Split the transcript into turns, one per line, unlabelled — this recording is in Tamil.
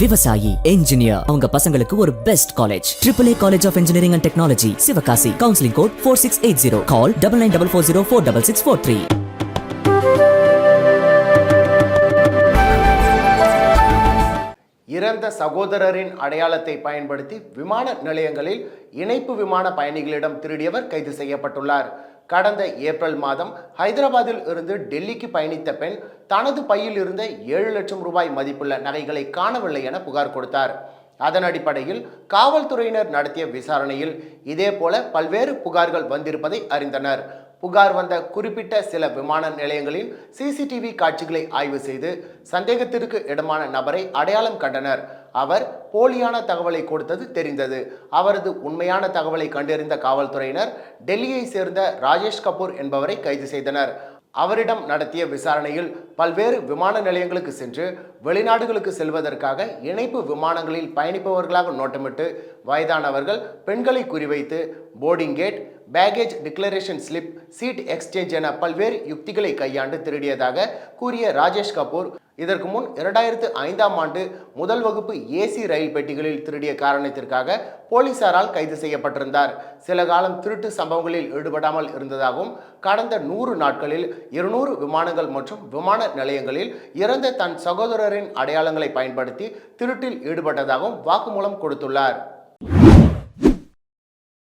விவசாயி என்ஜினியர் அவங்க பசங்களுக்கு ஒரு best college triple A college of engineering and technology Sivakasi counselling code four six eight zero call double nine double four zero four double six four three
இறந்த சகோதரரின் அடையாளத்தை பயன்படுத்தி விமான நிலையங்களில் இணைப்பு விமான பயணிகளிடம் திருடியவர் கைது செய்யப்பட்டுள்ளார். கடந்த ஏப்ரல் மாதம் ஹைதராபாத்தில் இருந்து டெல்லிக்கு பயணித்த பெண் தனது பையில் இருந்த ஏழு லட்சம் ரூபாய் மதிப்புள்ள நகைகளை காணவில்லை என புகார் கொடுத்தார். அதன் அடிப்படையில் காவல்துறையினர் நடத்திய விசாரணையில் இதேபோல பல்வேறு புகார்கள் வந்திருப்பதை அறிந்தனர். புகார் வந்த குறிப்பிட்ட சில விமான நிலையங்களில் சிசிடிவி காட்சிகளை ஆய்வு செய்து சந்தேகத்திற்கு இடமான நபரை அடையாளம் கண்டனர். அவர் போலியான தகவலை கொடுத்தது தெரிந்தது. அவரது உண்மையான தகவலை கண்டறிந்த காவல்துறையினர் டெல்லியை சேர்ந்த ராஜேஷ் கபூர் என்பவரை கைது செய்தனர். அவரிடம் நடத்திய விசாரணையில் பல்வேறு விமான நிலையங்களுக்கு சென்று வெளிநாடுகளுக்கு செல்வதற்காக இணைப்பு விமானங்களில் பயணிப்பவர்களாக நோட்டமிட்டு வயதானவர்கள் பெண்களை குறிவைத்து boarding gate baggage declaration slip seat exchange என பல்வேறு யுக்திகளை கையாண்டு திருடியதாக கூறிய ராஜேஷ் கபூர் இதற்கு முன் இரண்டாயிரத்து ஐந்தாம் ஆண்டு முதல் வகுப்பு ஏசி ரயில் பெட்டிகளில் திருடிய காரணத்திற்காக போலீசாரால் கைது செய்யப்பட்டிருந்தார். சில காலம் திருட்டு சம்பவங்களில் ஈடுபடாமல் இருந்ததாகவும் கடந்த நூறு நாட்களில் இருநூறு விமானங்கள் மற்றும் விமான நிலையங்களில் இறந்த தன் சகோதரரின் அடையாளங்களை பயன்படுத்தி திருட்டில் ஈடுபட்டதாகவும் வாக்குமூலம் கொடுத்துள்ளார்.